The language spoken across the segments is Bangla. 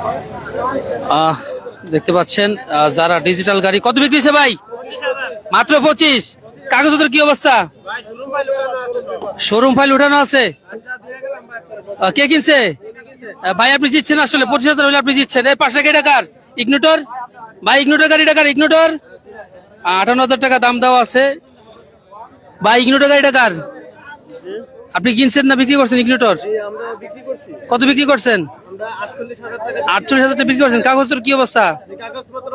আহ, দেখতে পাচ্ছেন যারা ডিজিটাল গাড়ি কত বিক্রি হয়েছে ভাই? মাত্র পঁচিশ। কাগজপত্র কি অবস্থা? শোরুম ফাইল উঠানো আছে। কে কিনছে? ভাই আপনি জিতছেন আসলে। পঁচিশ হাজার হলে আপনি জিতছেন। এই পাশে গাড়িটা কার? ইগনোটর ভাই ইগনোটর গাড়িটা কার? ইগনোটর আটান্ন হাজার টাকা দাম দেওয়া আছে। ভাই ইগনোটর গাড়িটা কার? আপনি কিনছেন না বিক্রি করছেন ইগনোটর কত বিক্রি করছেন? আটচল্লিশ হাজার টাকা বিক্রি করছেন। কাগজপত্র কি অবস্থা? কাগজপত্র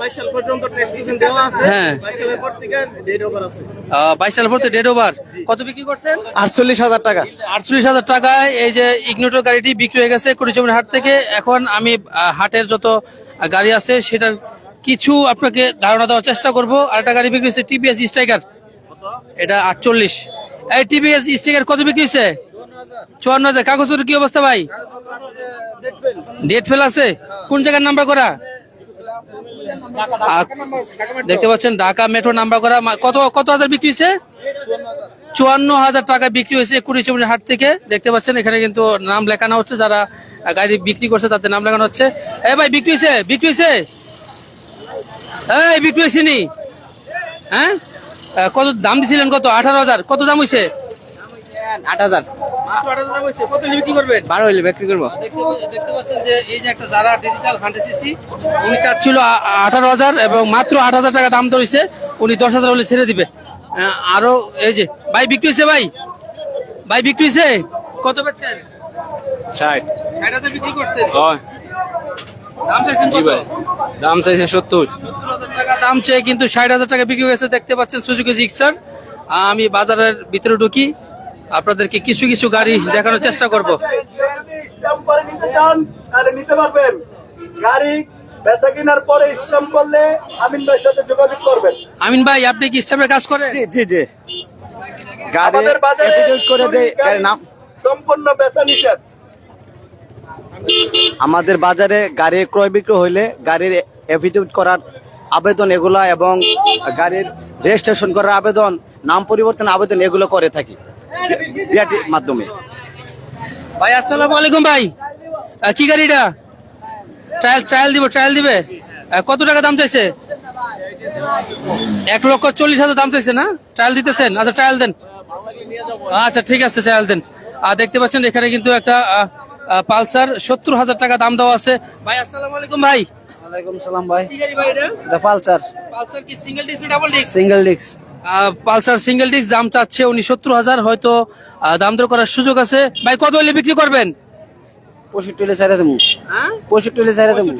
বাইশ সাল পর্যন্ত ট্যাক্স ডিসিশন দেওয়া আছে। হ্যাঁ। পর থেকে ওভার কত বিক্রি করছেন? আটচল্লিশ হাজার টাকা। আটচল্লিশ হাজার টাকায় এই যে ইগনোটর গাড়িটি বিক্রি হয়ে গেছে কুড়িচমের হাট থেকে। এখন আমি হাটের যত গাড়ি আছে সেটার কিছু আপনাকে ধারণা দেওয়ার চেষ্টা করব। আর একটা গাড়ি বিক্রি হয়েছে টিপিএস স্ট্রাইকার এটা আটচল্লিশ। এই টিপিএস স্ট্রাইকার কত বিক্রি হয়েছে? চুয়ান্ন হাজার কাগজের কি অবস্থা ভাই? ডেট ফেল আছে? কোন জায়গার নাম্বার করা? দেখতে পাচ্ছেন, ঢাকা মেট্রো নাম্বার করা। কত কত হাজার বিক্রি হয়েছে? চুয়ান্ন হাজার টাকা বিক্রি হয়েছে কুড়ি চব্বিশ হাট থেকে। দেখতে পাচ্ছেন, এখানে কিন্তু নাম লেখানো হচ্ছে। যারা গাড়ি বিক্রি করছে, তাদের নাম লেখানো হচ্ছে। এ ভাই, বিক্রি হয়েছে? বিক্রি হয়েছে? এই, বিক্রি হয়েছে নি? হ্যাঁ? কত দাম দিছিলেন কত? আঠারো হাজার। কত দাম হয়েছে? আট হাজার। মাত্র আট হাজার দাম হয়েছে বিক্রি বারো হইলে বিক্রি করব। দেখতে দেখতে পাচ্ছেন যে এই যে একটা যারা ডিজিটাল উনি চাচ্ছিল আঠারো হাজার এবং মাত্র আট হাজার টাকা দাম ধরেছে। উনি দশ হাজার হলে ছেড়ে দিবে। আরও এই যে ভাই বিক্রি হয়েছে ভাই? ভাই বিক্রি হয়েছে? কত পাচ্ছেন ষাট। ষাট হাজার বিক্রি করছেন? হয়। দাম চাইছেন জি ভাই দাম চাইছে সত্তর। সত্তর হাজার টাকা দাম চেয়ে কিন্তু ষাট হাজার টাকা বিক্রি হয়েছে দেখতে পাচ্ছেন সুজুকি জিক্সার আমি বাজারের ভিতরে ঢুকি। আপনাদেরকে কিছু কিছু গাড়ি দেখানোর চেষ্টা করব। নিতে চান তাহলে নিতে পারবেন গাড়ি বেচা কেনার পরে স্ট্যাম্প করলে আমিন ভাইয়ের সাথে যোগাযোগ করবেন আমিন ভাই আপনি কি স্টাফের কাজ করেন? জি জি জি। গাড়ি আমাদের বাজারে করে দেয় গাড়ির নাম। সম্পূর্ণ বেচা নিষেধ। আমাদের বাজারে গাড়ি ক্রয় বিক্রয় হইলে গাড়ির এফিডেভিট করার আবেদন এগুলা এবং গাড়ির রেজিস্ট্রেশন করার আবেদন নাম পরিবর্তন আবেদন এগুলো করে থাকি। বিআরটির মাধ্যমে। ভাই আসসালামু আলাইকুম ভাই। কি গাড়িটা? ট্রায়াল ট্রায়াল দিব ট্রায়াল দিবে? কত টাকা দাম চাইছে? এক লক্ষ চল্লিশ হাজার দাম চাইছে না? ট্রায়াল দিতেছেন? আচ্ছা ট্রায়াল দেন। আচ্ছা ঠিক আছে ট্রায়াল দেন। আর দেখতে পাচ্ছেন এখানে কিন্তু একটা পালসার সত্তর হাজার টাকা দাম দেওয়া আছে। ভাই আসসালাম আলাইকুম ভাই। ওয়ালাইকুম সালাম ভাই। পালসার। পালসার কি single disc double disc single disc Pulsar single disc দাম চাচ্ছে উনি সত্তর হাজার হয়তো দাম দর করার সুযোগ আছে। ভাই কত হলে বিক্রি করবেন? পঁয়ষট্টি হলে ছেড়ে দেবো। হ্যাঁ? পঁয়ষট্টি হলে ছেড়ে দেবো।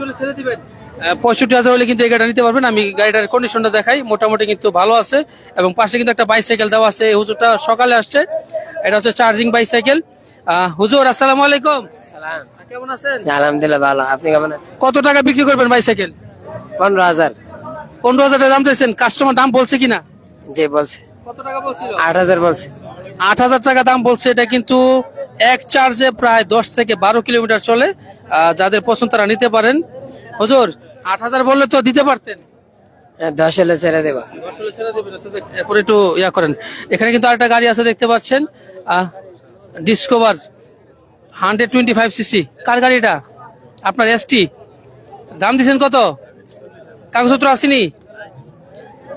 পঁয়ষট্টি হাজার হলে কিন্তু এই গাড়িটা নিতে পারবেন। আমি গাড়িটার কন্ডিশনটা দেখাই। মোটামুটি কিন্তু ভালো আছে। এবং পাশে কিন্তু একটা বাইসাইকেল দেওয়া আছে। এই হুজুরটা সকালে আসছে। এটা হচ্ছে চার্জিং বাইসাইকেল হুজুর আসসালামু আলাইকুম। সালাম। কেমন আছেন? আলহামদুলিল্লাহ ভালো। আপনি কেমন আছেন? কত টাকা বিক্রি করবেন বাইসাইকেল পনেরো হাজার। পনেরো হাজার দাম চাইছেন। কাস্টমার দাম বলছে কিনা? জি বলছে। কত টাকা বলছিল? আট হাজার বলছে। আট হাজার টাকা দাম বলছে এটা কিন্তু এক চার্জে প্রায় দশ থেকে বারো কিলোমিটার চলে। যাদের পছন্দ তারা নিতে পারেন। হুজুর আট হাজার বললে তো দিতে পারতেন। হ্যাঁ, দশ হলে ছেড়ে দেবো। আসলে ছেড়ে দেবেন আচ্ছা, এরপর একটু ইয়া করেন। এখানে কিন্তু আরেকটা গাড়ি আছে দেখতে পাচ্ছেন। Discover hundred twenty five CC. কার গাড়িটা? আপনার এসটি দাম দিচ্ছেন কত? কাগজপত্র আসেনি?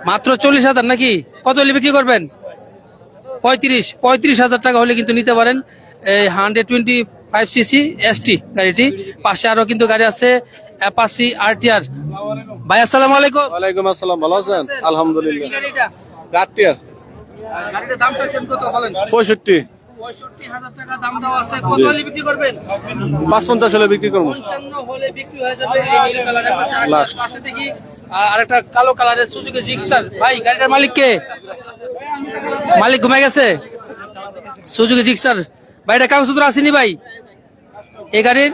মাত্র চল্লিশ হাজার নাকি? কত হলে বিক্রি করবেন? পঁয়ত্রিশ পঁয়ত্রিশ হাজার টাকা হলে কিন্তু নিতে পারেন। এই hundred twenty five CC ST গাড়িটি। পাশে আরও কিন্তু গাড়ি আছে অ্যাপাসি আরটিআর ভাই আসসালামু আলাইকুম। ওয়ালাইকুম আসসালাম ভালো আছেন? আলহামদুলিল্লাহ। গাড়িটা? গাড়িটার দাম চাইছেন কত বলেন? পঁয়ষট্টি। পঁয়ষট্টি হাজার টাকা দাম দেওয়া আছে। কত হলে বিক্রি করবেন? পাঁচ পঞ্চাশ হলে বিক্রি করব। পঞ্চান্ন হলে বিক্রি হয়ে যাবে এই নীল কালারের পাশে। পাশে দেখি আহ, আরেকটা কালো কালারের সুজুকি জিক্সার। ভাই গাড়িটার মালিক কে? মালিক ঘুমাই গেছে? Suzuki Gixxer. ভাই এটা কাগজপত্র আসেনি ভাই? এই গাড়ির?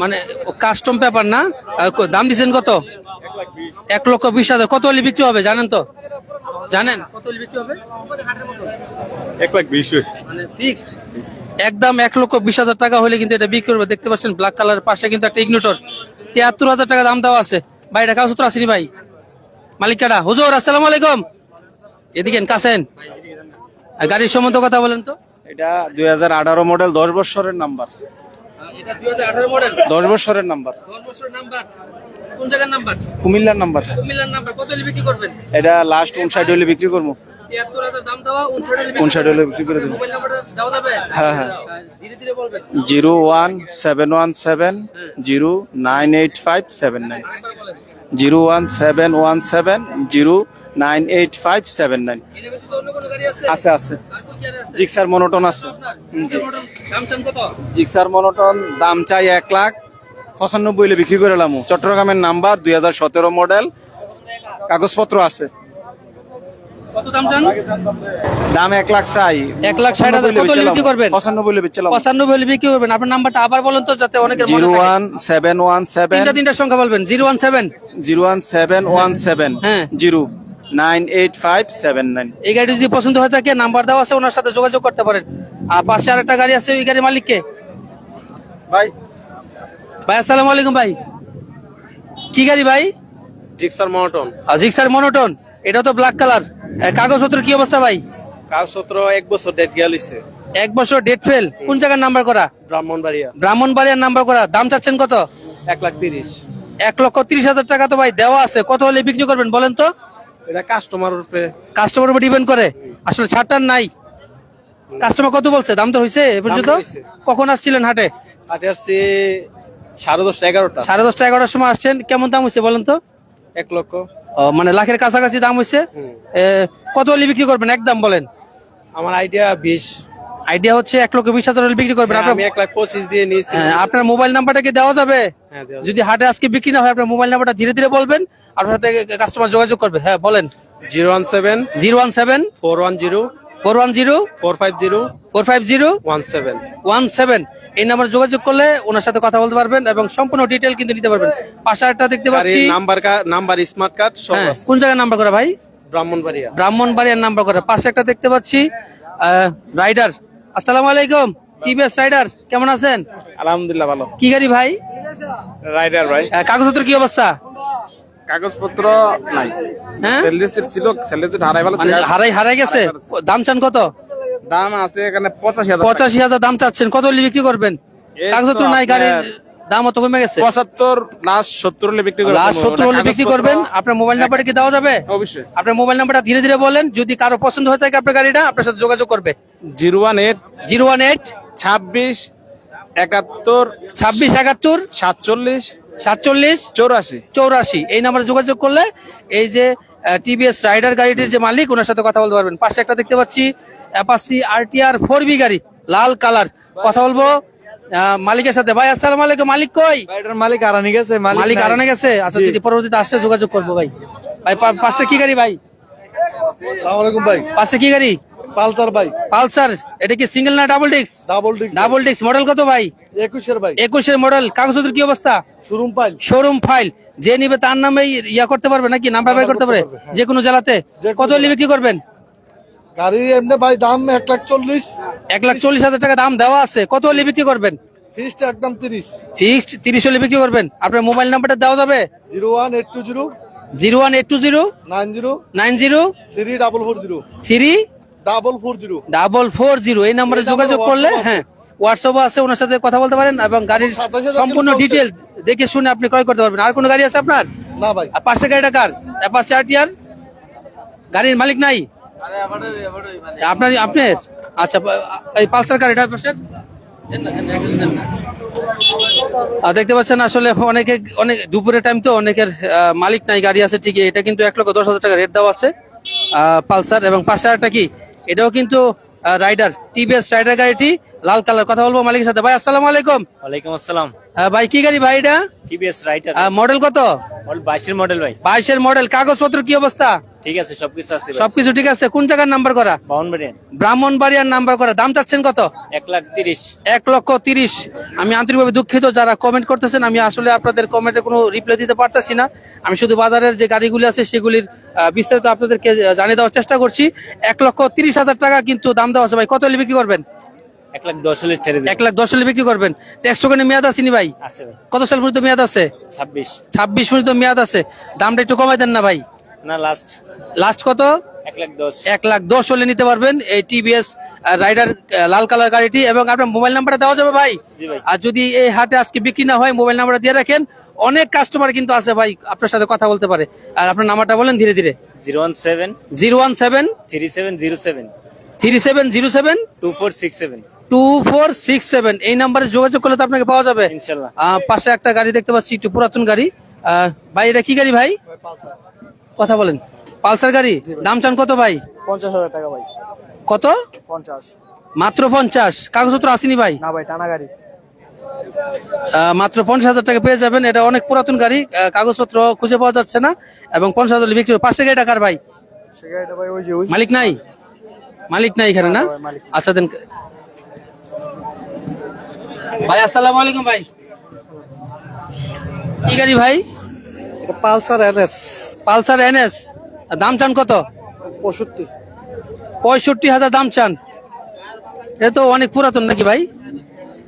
মানে কাস্টম পেপার না? দাম দিচ্ছেন কত? এক লক্ষ বিশ হাজার। কত হলে বিক্রি হবে জানেন তো? জানেন? কত বিক্রি হবে? এক লাখ বিশ মানে ফিক্সড একদম এক লক্ষ বিশ হাজার টাকা হলে কিন্তু এটা বিক্রি করবে। দেখতে পাচ্ছেন ব্ল্যাক কালার পাশে কিন্তু একটা ইগনোটর তিয়াত্তর হাজার টাকা দাম দেওয়া আছে। ভাই এটা কাগজপত্র আসেনি ভাই? মালিক কাটা হুজুর আসসালামু আলাইকুম। এদিকে কাছেন। গাড়ির সম্বন্ধে কথা বলেন তো। এটা দুই হাজার আঠারো মডেল দশ বছরের নাম্বার এটা দুই মডেল দশ বছরের নাম্বার দশ বছর নাম্বার কোন জায়গার নাম্বার? কুমিল্লার নাম্বার। কুমিল্লার নাম্বার। কত হলে বিক্রি করবেন? এটা লাস্ট উনষাট হলে বিক্রি করব। Zero one seven one seven zero nine eight five seven nine. আরেকবার বলেন zero one seven one seven zero nine eight five seven nine. আছে? আছে জিক্সার মনোটন আছে। জিক্সার মনোটন দাম চাই এক লাখ। পঁচানব্বই হলে বিক্রি করে এলাম চট্টগ্রামের নাম্বার দুই হাজার সতেরো মডেল। কাগজপত্র আছে। দাম এক লাখ চাই এক লাখ ষাট হাজার। কত বিক্রি করবেন? পঁচানব্বই হলে বিচ্ছিলাম পঁচানব্বই হলে বিক্রি করবেন। আপনার নাম্বারটা আবার বলেন তো যাতে অনেকের zero one seven one seven. তিনটা তিনটা সংখ্যা বলবেন। Zero one seven. Zero one seven one seven. হ্যাঁ। Zero nine eight five seven nine. এই গাড়ি যদি পছন্দ হয়ে থাকে নাম্বার দেওয়া আছে ওনার সাথে যোগাযোগ করতে পারেন। আর পাশে আরেকটা গাড়ি আছে ওই গাড়ির মালিককে? ভাই ভাই আসসালামু আলাইকুম ভাই। কি গাড়ি ভাই? Gixxer Monotone. Gixxer Monotone. এটা তো ব্ল্যাক কালার কাগজপত্র কি অবস্থা ভাই? কাগজপত্র এক বছর ডেট গিয়া লিছে এক বছর ডেট ফেল কোন জায়গার নাম্বার করা? ব্রাহ্মণবাড়িয়া। ব্রাহ্মণবাড়িয়ার নাম্বার করা। দাম চাচ্ছেন কত? এক লাখ তিরিশ। এক লক্ষ তিরিশ হাজার টাকা তো ভাই দেওয়া আছে। কত হলে বিক্রি করবেন বলেন তো? এটা কাস্টমার উপরে। কাস্টমার উপর ডিপেন্ড করে। আসলে ছাড়টার নাই। কাস্টমার কত বলছে? দাম তো হয়েছে এ পর্যন্ত? কখন আসছিলেন হাটে? আটে আসছে সাড়ে দশটা এগারোটা। সাড়ে দশটা এগারোটার সময় আসছেন। কেমন দাম হয়েছে বলেন তো? এক লক্ষ। মানে লাখের কাছাকাছি দাম হয়েছে। এ, কত হলে বিক্রি করবেন? একদম বলেন। আমার আইডিয়া বিশ। আইডিয়া হচ্ছে এক লক্ষ বিশ হাজার বিক্রি করবেন। আপনার আমি এক লাখ পঁচিশ দিয়ে নিয়েছি। হ্যাঁ, আপনার মোবাইল নাম্বারটা কি দেওয়া যাবে? হ্যাঁ, যদি হাটে আজকে বিক্রি না হয় আপনার মোবাইল নাম্বারটা ধীরে ধীরে বলবেন। আপনার সাথে কাস্টমার যোগাযোগ করবে। হ্যাঁ বলেন। Zero one seven zero one seven four one zero four one zero four five zero four five zero one seven. One seven. এই নাম্বারে যোগাযোগ করলে ওনার সাথে কথা বলতে পারবেন এবং সম্পূর্ণ ডিটেল কিন্তু নিতে পারবেন। পাশে একটা দেখতে পাচ্ছি। নাম্বার নাম্বার স্মার্ট কার্ড সব হ্যাঁ আছে। কোন জায়গায় নাম্বার করা ভাই? ব্রাহ্মণবাড়িয়া। ব্রাহ্মণবাড়িয়ার নাম্বার করা। পাশে একটা দেখতে পাচ্ছি রাইডার। আসসালামু আলাইকুম। কি টিভিএস রাইডার? কেমন আছেন? আলহামদুলিল্লাহ ভালো। কি গাড়ি ভাই? রাইডার ভাই। কাগজপত্র কি অবস্থা? কাগজপত্র নাই। হ্যাঁ? ছিল হারাই ভালো মানে হারাই হারাই গেছে? দাম চান কত? দাম আছে এখানে পঁচাশি হাজার পঁচাশি হাজার দাম চাচ্ছেন। কত হলে বিক্রি করবেন? কাগজপত্র নাই গাড়ির দাম অত কমে গেছে। পঁচাত্তর লাস্ট সত্তর হলে বিক্রি করে লাস্ট সত্তর হলে বিক্রি করবেন। আপনার মোবাইল নাম্বারটা কি দেওয়া যাবে? অবশ্যই। আপনার মোবাইল নাম্বারটা ধীরে ধীরে বলেন। যদি কারও পছন্দ হয়ে থাকে আপনার গাড়িটা আপনার সাথে যোগাযোগ করবে। Zero one eight zero one eight ছাব্বিশ একাত্তর ছাব্বিশ একাত্তর সাতচল্লিশ সাতচল্লিশ চৌরাশি। চৌরাশি। এই নাম্বারে যোগাযোগ করলে এই যে টিভিএস রাইডার গাড়িটির যে মালিক ওনার সাথে কথা বলতে পারবেন। পাশে একটা দেখতে পাচ্ছি অ্যাপাসি আরটিআর ফোর বি গাড়ি লাল কালার। কথা বলব? মালিকের সাথে। ভাই আসসালামু আলাইকুম। মালিক কই? মালিক আরানি গেছে মালিক আরানে গেছে? আচ্ছা যদি পরবর্তীতে আসছে যোগাযোগ করব ভাই। ভাই পাশে কি গাড়ি ভাই? সালামালাইকুম ভাই। পাশে কি গাড়ি? পালসার ভাই। পালসার। এটা কি সিঙ্গেল না double disc? Double disc double disc model কত ভাই? একুশের ভাই। একুশের মডেল কাগজপত্র কি অবস্থা? Showroom file showroom file. যে নিবে তার নামে ইয়া করতে পারবে নাকি? নাম্বার বাই করতে পারে যে কোনো জেলাতে? কত নিবে কি করবেন? গাড়ির এমনি ভাই দাম এক লাখ চল্লিশ। এক লাখ চল্লিশ হাজার টাকা দাম দেওয়া আছে। কত হলে বিক্রি করবেন? ফিস্ট একদম তিরিশ। ফিক্সড তিরিশ হলে বিক্রি করবেন। আপনার মোবাইল নাম্বারটা দেওয়া যাবে? Zero one eight two zero. Zero one eight two zero. Nine zero. Nine zero. Three double four zero. Three double four zero. Double four zero. এই নাম্বারে যোগাযোগ করলে হ্যাঁ হোয়াটসঅ্যাপও আছে ওনার সাথে কথা বলতে পারেন এবং গাড়ির সম্পূর্ণ ডিটেল দেখে শুনে আপনি ক্রয় করতে পারবেন। আর কোনো গাড়ি আছে আপনার? না ভাই। আর পাশে গাড়িটা কার? পাশে আরটিআর গাড়ির মালিক নাই? আপনার আপনার? আচ্ছা এই পালসার কার এটা পাশের। আহ, দেখতে পাচ্ছেন আসলে অনেকে অনেক দুপুরের টাইম তো অনেকের মালিক নাই গাড়ি আছে ঠিকই। এটা কিন্তু এক লক্ষ দশ হাজার টাকা রেট দেওয়া আছে পালসার। এবং পাশে একটা কি? এটাও কিন্তু রাইডার টিভিএস রাইডার গাড়িটি। লাল কালার কথা বলব মালিকের সাথে। ভাই আসসালামু আলাইকুম। ওয়ালাইকুম আসসালাম। ভাই কি গাড়ি ভাই এটা? টিভিএস রাইটার মডেল কত? বাইশের মডেল ভাই। বাইশের মডেল কাগজপত্র কি অবস্থা? ঠিক আছে সবকিছু আছে সবকিছু ঠিক আছে। কোন জায়গার নাম্বার করা? বাউন্ডারিয়ান ব্রাহ্মণবাড়িয়ার নাম্বার করা। দাম চাচ্ছেন কত? এক লাখ তিরিশ। এক লক্ষ তিরিশ। আমি আন্তরিকভাবে দুঃখিত। যারা কমেন্ট করতেছেন আমি আসলে আপনাদের কমেন্টে কোনো রিপ্লাই দিতে পারতেছি না। আমি শুধু বাজারের যে গাড়িগুলি আছে সেগুলির বিস্তারিত আপনাদেরকে জানিয়ে দেওয়ার চেষ্টা করছি। এক লক্ষ তিরিশ হাজার টাকা কিন্তু দাম দেওয়া আছে ভাই। কত বিক্রি করবেন? এক লাখ দশ হলে ছেড়ে এক লাখ দশ হলে বিক্রি করবেন। ট্যাক্স টোকেনে মেয়াদ আসেনি ভাই? আছে ভাই। কত সাল পর্যন্ত মেয়াদ আছে? ছাব্বিশ। ছাব্বিশ পর্যন্ত মেয়াদ আছে। দামটা একটু কমাই দেন না ভাই। না লাস্ট লাস্ট কত? এক লাখ দশ। হলে নিতে পারবেন এই টিভিএস রাইডার লাল কালার গাড়িটি এবং আপনার মোবাইল নাম্বারটা দেওয়া যাবে ভাই। ভাই। আর যদি এই হাটে আজকে বিক্রি না হয় মোবাইল নাম্বারটা দিয়ে রাখেন। অনেক কাস্টমার কিন্তু আছে ভাই আপনার সাথে কথা বলতে পারে। আর আপনার নাম্বারটা বলেন ধীরে ধীরে। Zero one seven zero one seven three seven zero seven three seven zero seven two four six seven. Two four six seven এই নাম্বারে যোগাযোগ করলে তো আপনাকে পাওয়া যাবে। পাশে একটা গাড়ি দেখতে পাচ্ছি একটু পুরাতন গাড়ি। ভাই এটা কি গাড়ি ভাই? কথা বলেন। পালসার গাড়ি? দাম চান কত ভাই? পঞ্চাশ হাজার টাকা ভাই। কত? পঞ্চাশ। মাত্র পঞ্চাশ। কাগজপত্র আসেনি ভাই? না ভাই টানা গাড়ি। মাত্র পঞ্চাশ হাজার টাকা পেয়ে যাবেন। এটা অনেক পুরাতন গাড়ি কাগজপত্র খুঁজে পাওয়া যাচ্ছে না। এবং পঞ্চাশ হাজার বিক্রি হবে। পাশে গাড়ি টাকার ভাই? সে গাড়িটা ভাই ওই যে ওই মালিক নাই? মালিক নাই এখানে না আচ্ছা দেন। ভাই আসসালামু আলাইকুম ভাই। কি গাড়ি ভাই? Pulsar NS. Pulsar NS. দাম চান কত? পঁয়ষট্টি। পঁয়ষট্টি হাজার দাম চান। এটা তো অনেক পুরাতন নাকি ভাই?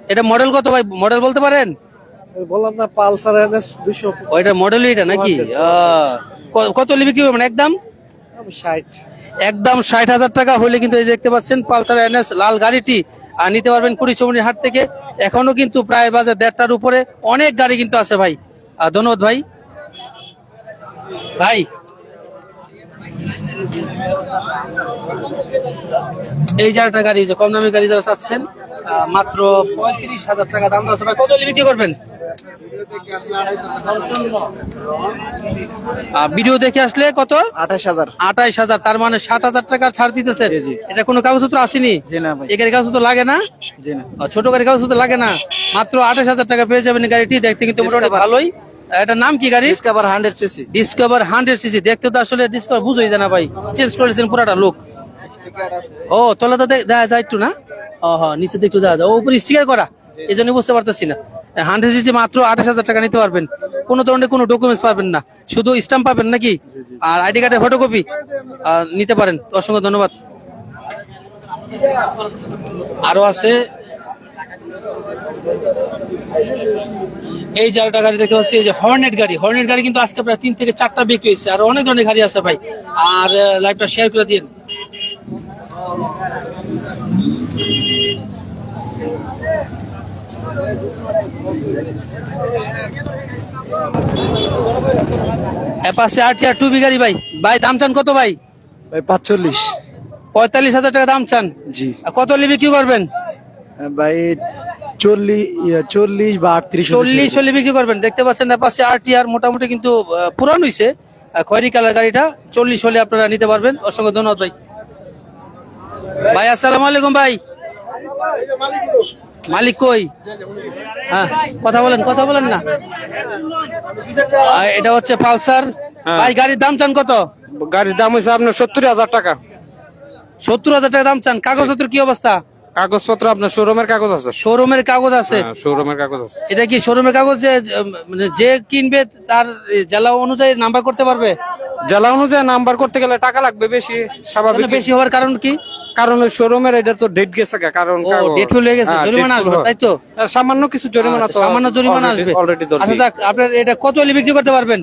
এটা মডেল কত ভাই? মডেল বলতে পারেন? বললাম না পালসার এনএস দুশো ওইটা মডেল এটা নাকি? ক- কত হলে বিক্রি করবেন? একদম ষাট। একদম ষাট হাজার টাকা হলে কিন্তু এই দেখতে পাচ্ছেন পালসার এনএস লাল গাড়িটি। নিতে পারবেন কুড়ি চৌমনির হাট থেকে। এখনও কিন্তু প্রায় বাজার দেড়টার উপরে। অনেক গাড়ি কিন্তু আছে ভাই। আর ধন্যবাদ ভাই। ভাই। এই যে একটা গাড়ি যে কম দামি গাড়ি যারা চাচ্ছেন মাত্র পঁয়ত্রিশ হাজার টাকা দাম ভাই কত বিক্রি করবেন? ভিডিও দেখে আসলে কত? আঠাশ হাজার। আঠাইশ হাজার তার মানে সাত হাজার টাকা ছাড় দিতেছে। এটা কোনো কাগজপত্র আসেনি? এই গাড়ির কাগজপত্র লাগে না? ছোট গাড়ির কাগজপত্র লাগে না? মাত্র আঠাশ হাজার টাকা পেয়ে যাবেন গাড়িটি। দেখতে কিন্তু মোটামুটি ভালোই। এটার নাম কি গাড়ি? Discover hundred CC Discover hundred CC দেখতে তো আসলে ডিসকভার বুঝোই যায় না ভাই। চেঞ্জ করেছেন পুরাটা লোক ও তলাতে দে- দেখা যায় একটু না? ও হ্যাঁ নিচে তো একটু দেখা যায় উপরে স্টিকার করা। এই জন্য বুঝতে পারতেছি না। হান্ড্রেড সিসি মাত্র আঠাশ হাজার টাকা নিতে পারবেন। কোনো ধরনের কোনো ডকুমেন্টস পাবেন না। শুধু স্টাম্প পাবেন নাকি? আর আইডি কার্ডের ফটোকপি নিতে পারেন। অসংখ্য ধন্যবাদ। আরও আছে। এই জায়গাটা গাড়ি দেখতে পাচ্ছি এই যে হর্নেট গাড়ি। হর্নেট গাড়ি কিন্তু আজকে প্রায় তিন থেকে চারটা বিক্রি হয়েছে। আর অনেক ধরনের গাড়ি আছে ভাই। আর লাইভটা শেয়ার করে দিন পাশে আটিয়া টু বি গাড়ি ভাই? ভাই দাম চান কত ভাই? ভাই পাঁচচল্লিশ। পঁয়তাল্লিশ হাজার টাকা দাম চান। জি। কত হলে বিক্রি করবেন? ভাই চল্লিশ চল্লিশ বা আটত্রিশ চল্লিশ হলে বিক্রি করবেন। দেখতে পাচ্ছেন আর আর মোটামুটি কিন্তু পুরান হয়েছে খয়রি কালার গাড়িটা চল্লিশ হলে আপনারা নিতে পারবেন। অসংখ্য ধন্যবাদ ভাই। ভাই আসসালামু আলাইকুম ভাই। মালিক কই? হ্যাঁ কথা বলেন কথা বলেন না। এটা হচ্ছে পালসার। ভাই গাড়ির দাম চান কত? গাড়ির দাম হয়েছে আপনার সত্তর হাজার টাকা। সত্তর হাজার টাকা দাম চান। কাগজপত্র কি অবস্থা? কাগজপত্র আপনার শোরুমের কাগজ আছে? শোরুমের কাগজ আছে। শোরুমের কাগজ আছে। এটা কি শোরুমের কাগজ যে মানে যে কিনবে তার জেলা অনুযায়ী নাম্বার করতে পারবে? জেলা অনুযায়ী নাম্বার করতে গেলে টাকা লাগবে বেশি স্বাভাবিক। বেশি হওয়ার কারণ কি? কারণ ওই শোরুমের এটা তো ডেট গেছে কারণ ডেট হয়ে গেছে হ্যাঁ, জরিমানা আসবে তাই তো? আর সামান্য কিছু জরিমানা তো সামান্য জরিমানা আসবে। অলরেডি আচ্ছা আপনার এটা কত বিক্রি করতে পারবেন?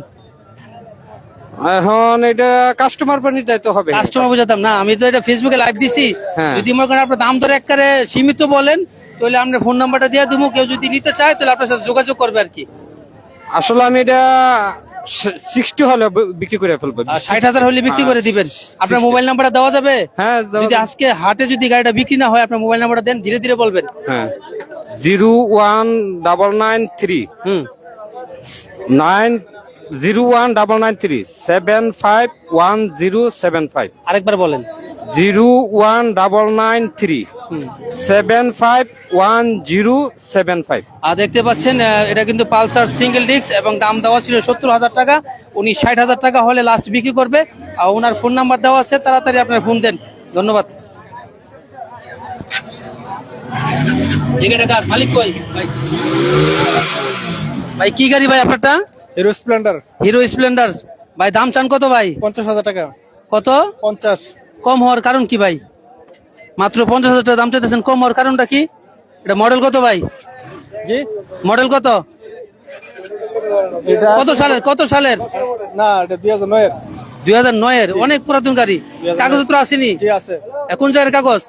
এখন এটা কাস্টমার পর নির্ধারিত হবে। কাস্টমার বুঝাতাম না আমি তো এটা ফেসবুকে লাইভ দিছি। হ্যাঁ। যদি মনে করেন আপনার দাম ধরে একবারে সীমিত বলেন তাহলে আপনার ফোন নাম্বারটা দিয়ে দেবো কেউ যদি নিতে চায় তাহলে আপনার সাথে যোগাযোগ করবে আর কি। আসলে আমি এটা সিক্সটি হলে বিক্রি করে ফেলব। ষাট হাজার হলে বিক্রি করে দিবেন। আপনার মোবাইল নাম্বারটা দেওয়া যাবে? হ্যাঁ যদি আজকে হাটে যদি গাড়িটা বিক্রি না হয় আপনার মোবাইল নাম্বারটা দেন ধীরে ধীরে বলবেন। হ্যাঁ। Zero one double nine three হুম। Nine zero one double nine three seven five one zero seven five. আরেকবার বলেন। Zero one double nine three seven five one zero seven five. আর দেখতে পাচ্ছেন এটা কিন্তু পালসার সিঙ্গেল ডিস্ক এবং দাম দেওয়া ছিল সত্তর হাজার টাকা। উনি ষাট হাজার টাকা হলে লাস্ট বিক্রি করবে। আর ওনার ফোন নাম্বার দেওয়া আছে তাড়াতাড়ি আপনার ফোন দেন। ধন্যবাদ। মালিক কই? ভাই। ভাই কি গাড়ি ভাই আপনারটা? হিরো স্প্লেন্ডার হিরো স্প্লেন্ডার ভাই দাম চান কত ভাই? পঞ্চাশ হাজার টাকা। কত? পঞ্চাশ। কম হওয়ার কারণ কি ভাই? মাত্র পঞ্চাশ হাজার টাকা দাম চাইতেছেন কম হওয়ার কারণটা কি? এটা মডেল কত ভাই? জি। মডেল কত? কত সালের কত সালের? না এটা দুই হাজার নয়ের। দুই হাজার নয়ের অনেক পুরাতন গাড়ি। কাগজপত্র আসেনি? এখন জায়গার কাগজ?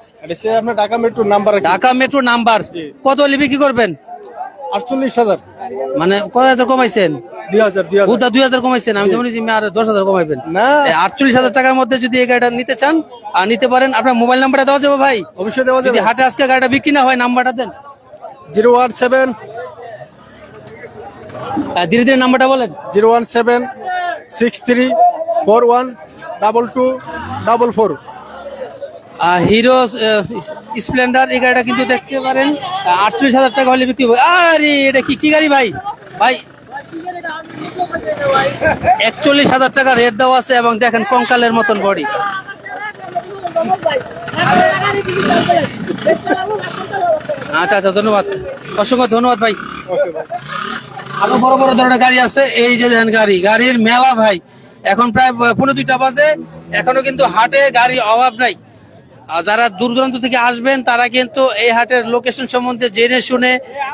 আপনার ঢাকা মেট্রোর নাম্বার ঢাকা মেট্রো নাম্বার। কত হলে বিক্রি করবেন? আটচল্লিশ হাজার। মানে কত হাজার কমাইছেন? দুই হাজার দুই কমাইছেন আমি যেমন আর দশ হাজার কমাইবেন। আটচল্লিশ হাজার টাকার মধ্যে যদি এই গাড়িটা নিতে চান আর নিতে পারেন আপনার মোবাইল নাম্বারটা দেওয়া যাবে ভাই। অবশ্যই দেওয়া যদি যাবে। হাটে আজকে গাড়িটা বিক্রি না হয় নাম্বারটা দেন। Zero one seven. ধীরে ধীরে নাম্বারটা বলেন। Zero one seven six three four one double two double four. Hero Splendor এই গাড়িটা কিন্তু দেখতে পারেন। আটচল্লিশ হাজার টাকা হলে বিক্রি আরে, এটা কি কি গাড়ি ভাই? ভাই, একচল্লিশ হাজার টাকা রেট দেওয়া আছে এবং দেখেন কঙ্কালের মতন বডি আচ্ছা আচ্ছা ধন্যবাদ। অসংখ্য ধন্যবাদ ভাই। আরও বড় বড় ধরনের গাড়ি আছে। এই যে দেখেন গাড়ি। গাড়ির মেলা ভাই। এখন প্রায় পনেরো দুইটা বাজে। এখনও কিন্তু হাটে গাড়ির অভাব নাই। যারা দূর দূরান্ত থেকে আসবেন, তারা কিন্তু এই হাটের লোকেশন সম্বন্ধে জেনে শুনে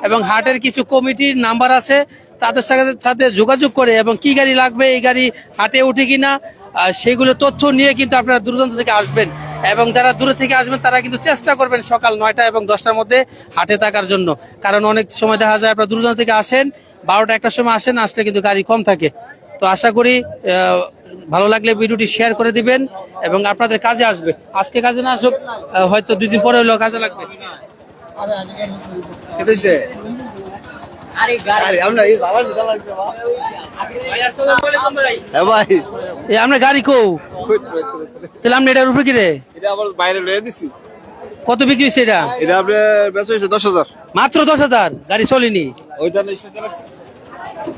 এবং হাটের কিছু কমিটির নাম্বার আছে, তাদের সাথে সাথে যোগাযোগ করে এবং কি গাড়ি লাগবে, এই গাড়ি হাটে উঠে কিনা সেগুলো তথ্য নিয়ে কিন্তু আপনারা দূর দূরান্ত থেকে আসবেন। এবং যারা দূরে থেকে আসবেন, তারা কিন্তু চেষ্টা করবেন সকাল নয়টা এবং দশটার মধ্যে হাটে থাকার জন্য। কারণ অনেক সময় দেখা যায় আপনারা দূর দূরান্ত থেকে আসেন, বারোটা একটার সময় আসেন, আসলে কিন্তু গাড়ি কম থাকে। তো আশা করি ভালো লাগলে ভিডিওটি শেয়ার করে দিবেন এবং আপনাদের কাজে আসবে। আজকে কাজে না আসুক হয়তো দুই দিন পরে হলেও কাজে লাগবে। ভাই, আসসালামু আলাইকুম ভাই। ভাই। এ আমরা গাড়ি কো তাহলে আমরা এটার উপরে কি রে? বাইরে লয়ে দিছি। কত বিক্রি হয়েছে এটা? এটা আপনি বেচা হয়েছে দশ হাজার। মাত্র দশ হাজার গাড়ি চলেনি। ওইটা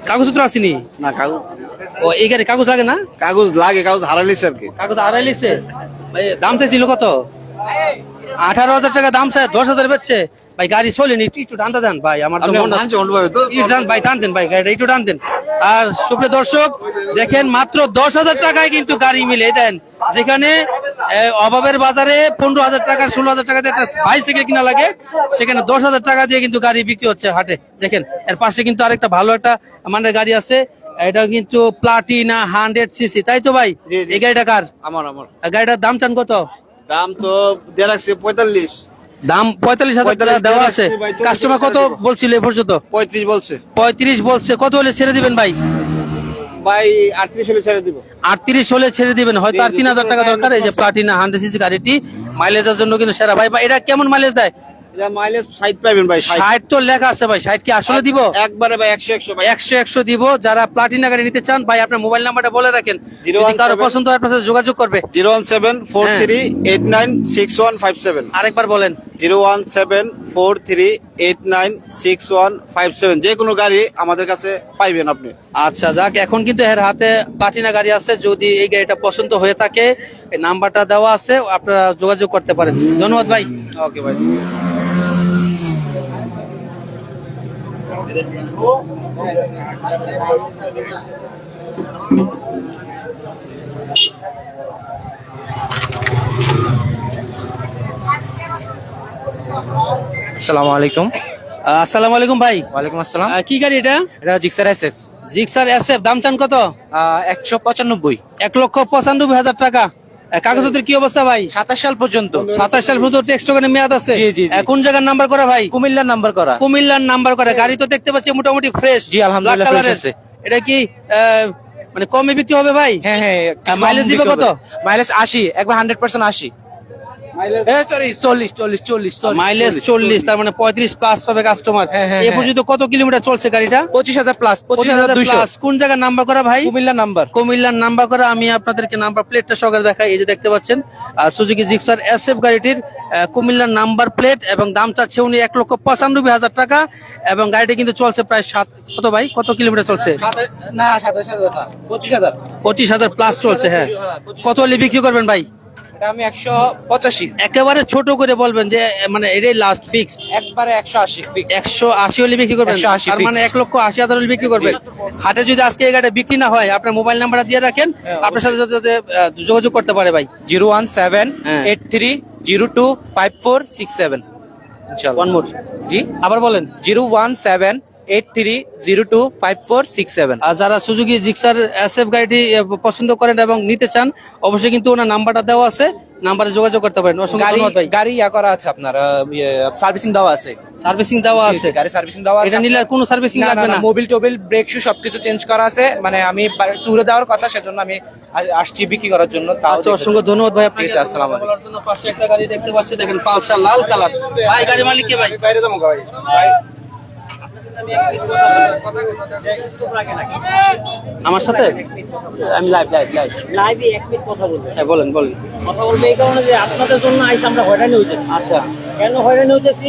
কাগজপত্র আসেনি? না কাগজ ও এই গাড়ি কাগজ লাগে না? কাগজ লাগে কাগজ হারালিছে আর কি। কাগজ আড়াই লিছে ভাই, দাম চাইছিল কত? আঠারো হাজার টাকা দাম চাই দশ হাজার বেচছে। ভাই গাড়ি চলেনি একটু টানতে দেন ভাই আমার ভাই টান দেন ভাই গাড়িটা একটু টান দেন। আর সুপ্রিয় দর্শক দেখেন মাত্র দশ হাজার টাকায় কিন্তু গাড়ি মিলে দেন যেখানে অভাবের বাজারে পনেরো হাজার টাকা ষোলো হাজার টাকা দিয়ে একটা বাইসাইকেল কিনা লাগে। সেখানে দশ হাজার টাকা দিয়ে কিন্তু গাড়ি বিক্রি হচ্ছে হাটে। দেখেন এর পাশে কিন্তু আরেকটা ভালো একটা মানে গাড়ি আছে। এটা কিন্তু প্লাটিনা হান্ড্রেড সিসি তাই তো ভাই। এই গাড়িটা কার? আমার আমার। গাড়িটার দাম চান কত? দাম তো দেড় পঁয়তাল্লিশ। দাম পঁয়তাল্লিশ হাজার টাকা দেওয়া আছে। কাস্টমার কত। বলছিল এ পর্যন্ত? পঁয়ত্রিশ বলছে। পঁয়ত্রিশ বলছে। কত হলে ছেড়ে দিবেন ভাই? ভাই আটত্রিশ হলে ছেড়ে দিব। আটত্রিশ হলে ছেড়ে দিবেন হয়তো আর তিন হাজার টাকা দরকার এই যে। প্লাটিনা হান্ড্রেড সিসি গাড়িটি মাইলেজের জন্য কিন্তু সেরা। ভাই বা এটা কেমন মাইলেজ দেয়? এটা মাইলেজ ভাই ষাট। ষাট তো লেখা আছে ভাই ষাট কি আসলে দিব? একবারে ভাই ভাই। দিব। যারা প্লাটিনা গাড়ি নিতে চান ভাই আপনার মোবাইল নাম্বারটা বলে রাখেন। যদি কারও পছন্দ হয় আপনার সাথে যোগাযোগ করবে। জিরো ওয়ান সেভেন ফোর হ্যাঁ। আরেকবার বলেন। যে কোনো গাড়ি আমাদের কাছে পাইবেন আপনি। আচ্ছা যাক এখন কিন্তু এর হাতে প্লাটিনা গাড়ি আছে। যদি এই গাড়িটা পছন্দ হয়ে থাকে এই নাম্বারটা দেওয়া আছে আপনারা যোগাযোগ করতে পারেন। ধন্যবাদ ভাই। ওকে ভাই। আসসালামু আলাইকুম। আসসালামু আলাইকুম ভাই। ওয়ালাইকুম আসসালাম। কি গাড়ি এটা? এটা জিক্সার এসএফ জিক্সার এসএফ দাম চান কত? একশো পঁচানব্বই। এক লক্ষ পঁচানব্বই হাজার টাকা। কাগজপত্রের কি অবস্থা ভাই? সাতাশ সাল পর্যন্ত। সাতাশ সাল পর্যন্ত টেক্সট ওখানে মেয়াদ আছে? জি, জি, জি। কোন জায়গার নাম্বার করা ভাই? কুমিল্লার নাম্বার করা। কুমিল্লার নাম্বার করা। গাড়ি তো দেখতে পাচ্ছি মোটামুটি ফ্রেশ জি, আলহামদুলিল্লাহ এটা কি মানে কমে বিক্রি হবে ভাই? হ্যাঁ হ্যাঁ মাইলেজ দিবে কত? মাইলেজ আশি একবার হান্ড্রেড পার্সেন্ট আশি। সরি চল্লিশ চল্লিশ চল্লিশ মাইলেজ চল্লিশ তার মানে পঁয়ত্রিশ প্লাস পাবে কাস্টমার হ্যাঁ, হ্যাঁ, এ হ্যাঁ। পর্যন্ত কত কিলোমিটার চলছে গাড়িটা? পঁচিশ হাজার প্লাস পঁচিশ হাজার প্লাস কোন জায়গার নাম্বার করা ভাই? কুমিল্লা নাম্বার কুমিল্লার নাম্বার করা আমি আপনাদেরকে নাম্বার প্লেটটা সহকারে দেখাই। এই যে দেখতে পাচ্ছেন সুজুকি জিক্সার এসএফ গাড়িটির আহ, কুমিল্লার নাম্বার প্লেট এবং দাম চাচ্ছে উনি এক লক্ষ পঁচানব্বই হাজার টাকা এবং গাড়িটি কিন্তু চলছে প্রায় সাত কত ভাই? কত কিলোমিটার চলছে? না সাতাশ হাজার। পঁচিশ হাজার। পঁচিশ হাজার প্লাস চলছে হ্যাঁ। কত হলে বিক্রি করবেন ভাই? এটা আমি একশো পঁচাশি। একেবারে ছোট করে বলবেন যে মানে এটাই লাস্ট ফিক্সড একবারে একশো আশি ফিক্স একশো আশি হলে বিক্রি করবেন? 180 তার মানে এক লক্ষ আশি হাজার হলে বিক্রি করবেন। হাটে যদি আজকে এই গাড়িটা বিক্রি না হয় আপনার মোবাইল নাম্বারটা দিয়ে রাখেন। হ্যাঁ, আপনার সাথে সাথে সাথে, যোগাযোগ করতে পারে ভাই। জিরো ওয়ান সেভেন হ্যাঁ। Eight three zero two five four six seven. One more জি। আবার বলেন। Zero one seven eight three zero two five four six seven আর যারা সুজুকি জিক্সার এসএফ গাড়িটি পছন্দ করেন এবং নিতে চান অবশ্যই কিন্তু ওনার নাম্বারটা দেওয়া আছে নাম্বারে যোগাযোগ করতে পারেন। গাড়ি গাড়ি ইয়া করা আছে আপনার সার্ভিসিং দেওয়া আছে। সার্ভিসিং দেওয়া আছে। গাড়ি সার্ভিসিং দেওয়া আছে। এটা নিলে আর কোনো সার্ভিসিং লাগবে না মোবিল টোবিল ব্রেক শু সবকিছু চেঞ্জ করা আছে। মানে আমি ট্যুরে দেওয়ার কথা সেজন্য আমি আসছি বিক্রি করার জন্য তাও আচ্ছা অসংখ্য ধন্যবাদ ভাই আপনাকে। আসসালামু আলাইকুম। বলার জন্য পাশে একটা গাড়ি দেখতে পাচ্ছি দেখেন পালসার লাল কালার। ভাই গাড়ি মালিক কে ভাই? বাইরে ভাই। ভাই আমার সাথে আমি লাইভ লাইভ লাইভ লাইভে এক মিনিট কথা বলব হ্যাঁ বলেন বলেন কথা বলব এই কারণে যে আপনাদের জন্য আইসা আমরা হয়রানি হইতেছি আচ্ছা কেন হয়রানি হইতেছি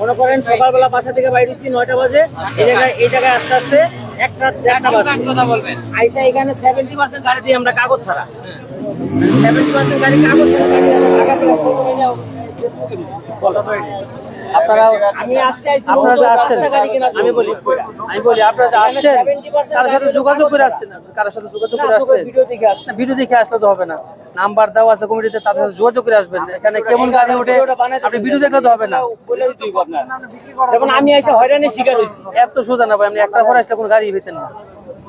মনে করেন সকালবেলা বাসা থেকে বাইরে হচ্ছি নয়টা বাজে এই জায়গায় এই জায়গায় আস্তে আস্তে একটা দেড়টা বাজে আইসা এখানে সেভেন্টি পার্সেন্ট গাড়ি দিয়ে আমরা কাগজ ছাড়া সেভেন্টি পার্সেন্ট গাড়ি কাগজ ছাড়া গাড়ি আমরা আপনারা আমি আজকে আপনারা যে আসছেন। আমি বলি আমি বলি আপনারা যে আসছেন 70% কারোর সাথে যোগাযোগ করে আসছেন কারোর সাথে যোগাযোগ করে আসছেন। ভিডিও দেখে আসলে তো হবে না। নাম্বার দেওয়া আছে কমিটিতে তাদের সাথে যোগাযোগ করে আসবেন। এখানে কেমন গাড়ি ওঠে আপনি ভিডিও দেখলে তো হবে না। আমি এসে হয়রানির শিকার হয়েছি। এত সোজা না ভাই আপনি একটা পরে আসলে কোনো গাড়ি পেতেন না।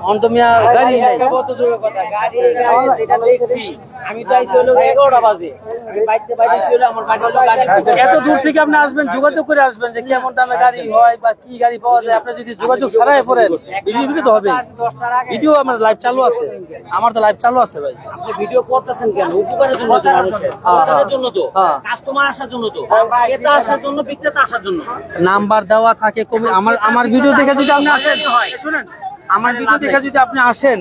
অন্ত মিয়া গাড়ি নাই। কত দূরের কথা? গাড়ি গাড়ি যেটা দেখছি। আমি তো আইছি হলো এগারোটা বাজে। আমি বাইতে বাইতে ছিল আমার বাড়ি হলো গাড়ি এত দূর থেকে আপনি আসবেন যোগাযোগ করে আসবেন যে কেমন দামে গাড়ি হয় বা কি গাড়ি পাওয়া যায়। আপনি যদি যোগাযোগ ছাড়াই পড়েন ভিডিও ভিডিও তো হবে। ভিডিও আমার লাইভ চালু আছে। আমার তো লাইভ চালু আছে ভাই। আপনি ভিডিও করতেছেন কেন? উপকারের জন্য তো মানুষের। উপকারের জন্য তো। হ্যাঁ। কাস্টমার আসার জন্য তো। ক্রেতা আসার জন্য বিক্রেতা আসার জন্য। নাম্বার দেওয়া থাকে কমে আমার আমার ভিডিও দেখে যদি আপনি আসেন। শুনেন। আমার ভিডিও দেখে। যদি আপনি আসেন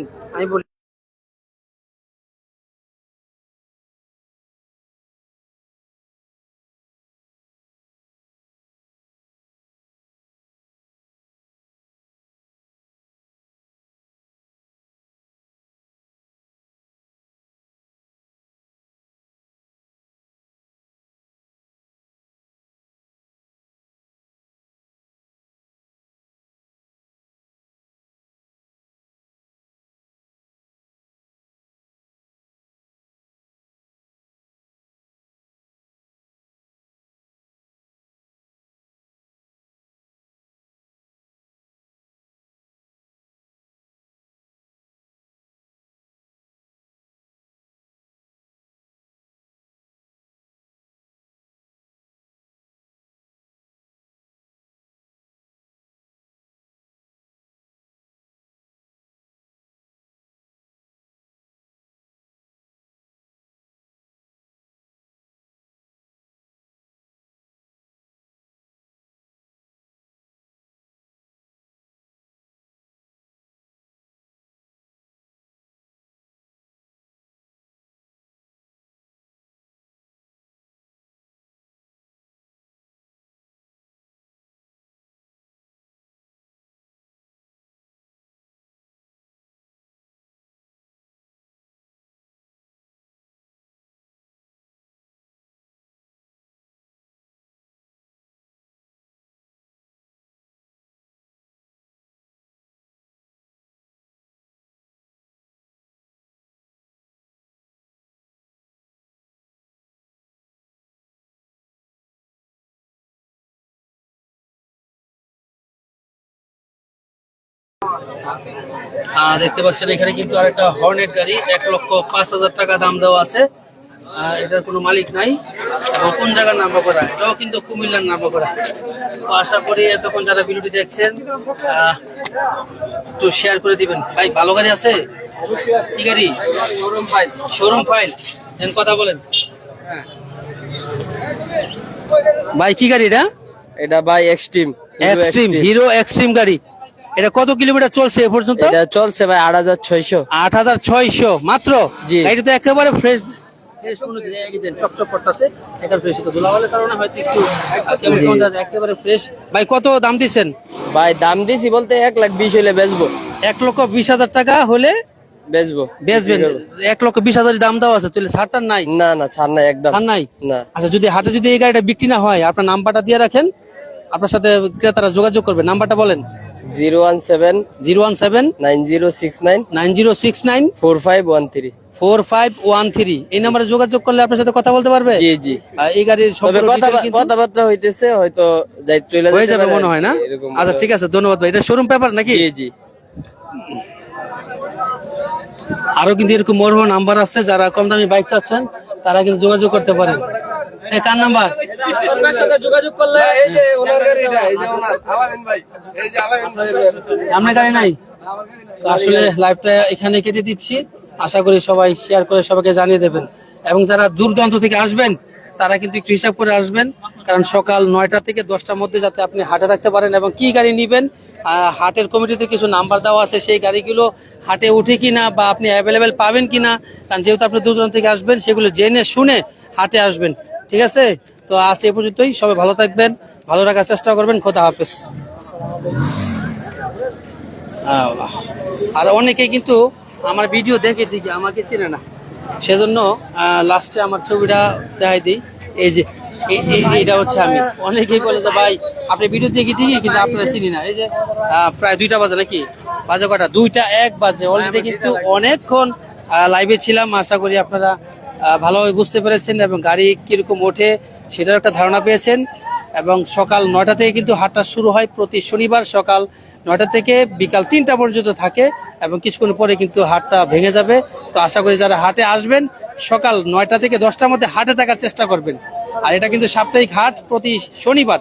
আহ, দেখতে পাচ্ছেন এখানে কিন্তু আরেকটা হর্নেট গাড়ি এক লক্ষ পাঁচ হাজার টাকা দাম দেওয়া আছে। আহ, এটার কোনো মালিক নাই। কোন জায়গার নাম্বার করা এটাও কিন্তু কুমিল্লার নাম্বার করা তো আশা করি এতক্ষণ যারা ভিডিওটি দেখছেন আহ, একটু শেয়ার করে দিবেন। ভাই ভালো গাড়ি আছে? কি গাড়ি? Showroom file. শোরুম ফাইল দেন কথা বলেন। ভাই কি গাড়ি এটা? এটা ভাই এক্সট্রিম এক্সট্রিম হিরো এক্সট্রিম গাড়ি। এটা কত কিলোমিটার চলছে এ পর্যন্ত? এটা চলছে ভাই আট হাজার ছয়শো। আট হাজার ছয়শো মাত্র? জি। গাড়িটা তো একেবারে ফ্রেশ চকচক করতেছে একেবারে ফ্রেশ তো ধুলাবালের কারণে হয়তো একটু আহ, কেমন কেমন একেবারে ফ্রেশ ভাই কত দাম দিচ্ছেন ভাই দাম দিছি বলতে এক লাখ বিশ হলে বেচবো। এক লক্ষ বিশ হাজার টাকা হলে বেচবো। বেচবেন। এক লক্ষ বিশ হাজার দাম দেওয়া আছে তাহলে ছাড়টার নাই? না না ছাড় নাই একদম। ছাড় নাই? না। আচ্ছা যদি হাটে যদি এই গাড়িটা বিক্রি না হয় আপনার নাম্বারটা দিয়ে রাখেন। আপনার সাথে ক্রেতারা যোগাযোগ করবে। নাম্বারটা বলেন। Zero one seven zero one seven nine zero six nine nine zero six nine four five one three four five one three এই নাম্বারে যোগাযোগ করলে আপনার সাথে কথা বলতে পারবে? জি জি। এই গাড়ির কথাবার্তা হইতেছে হয়তো হয়ে যাবে মনে হয় না? আচ্ছা ঠিক আছে ধন্যবাদ ভাই। এটা শোরুম পেপার নাকি। জি জি। আরও কিন্তু এরকম বড় নাম্বার আছে যারা কম দামি বাইক চাচ্ছেন তারা কিন্তু যোগাযোগ করতে পারেন। কার নাম্বার? সাথে যোগাযোগ করলে আপনার গাড়ি নাই। তো আসলে লাইভটা এখানে কেটে দিচ্ছি। আশা করি সবাই শেয়ার করে সবাইকে জানিয়ে দেবেন। এবং যারা দূর দূরান্ত থেকে আসবেন তারা কিন্তু একটু হিসাব করে আসবেন। কারণ সকাল নয়টা থেকে দশটার মধ্যে যাতে আপনি হাটে থাকতে পারেন এবং কি গাড়ি নিবেন হাটের কমিটিতে কিছু নাম্বার দেওয়া আছে সেই গাড়িগুলো হাটে উঠে কিনা বা আপনি অ্যাভেলেবেল পাবেন কিনা কারণ যেহেতু আপনি দূর দূরান্ত থেকে আসবেন সেগুলো জেনে শুনে হাটে আসবেন। ঠিক আছে? তো আজ এ পর্যন্তই। সবাই ভালো থাকবেন, ভালো রাখার চেষ্টা করবেন। খোদা হাফেজ। আর অনেকে কিন্তু আমার ভিডিও দেখে ঠিকই আমাকে চেনে না। সেজন্য লাস্টে আমার ছবিটা দেখাই দিই। এই যে, এই- এই- এইটা হচ্ছে আমি। অনেকেই বলে যে, ভাই, আপনি ভিডিও দেখি ঠিকই, কিন্তু আপনারা চিনি না। এই যে প্রায় দুইটা বাজে নাকি? বাজে কটা? দুইটা এক বাজে। অলরেডি কিন্তু অনেকক্ষণ লাইভে ছিলাম। আশা করি আপনারা ভালোভাবে বুঝতে পেরেছেন এবং গাড়ি কীরকম ওঠে সেটার একটা ধারণা পেয়েছেন। এবং সকাল নয়টা থেকে কিন্তু হাটটা শুরু হয় প্রতি শনিবার সকাল নয়টা থেকে বিকাল তিনটা পর্যন্ত থাকে এবং কিছুক্ষণ পরে কিন্তু হাটটা ভেঙে যাবে। তো আশা করি যারা হাটে আসবেন, সকাল নয়টা থেকে দশটার মধ্যে হাটে থাকার চেষ্টা করবেন। আর এটা কিন্তু সাপ্তাহিক হাট প্রতি শনিবার।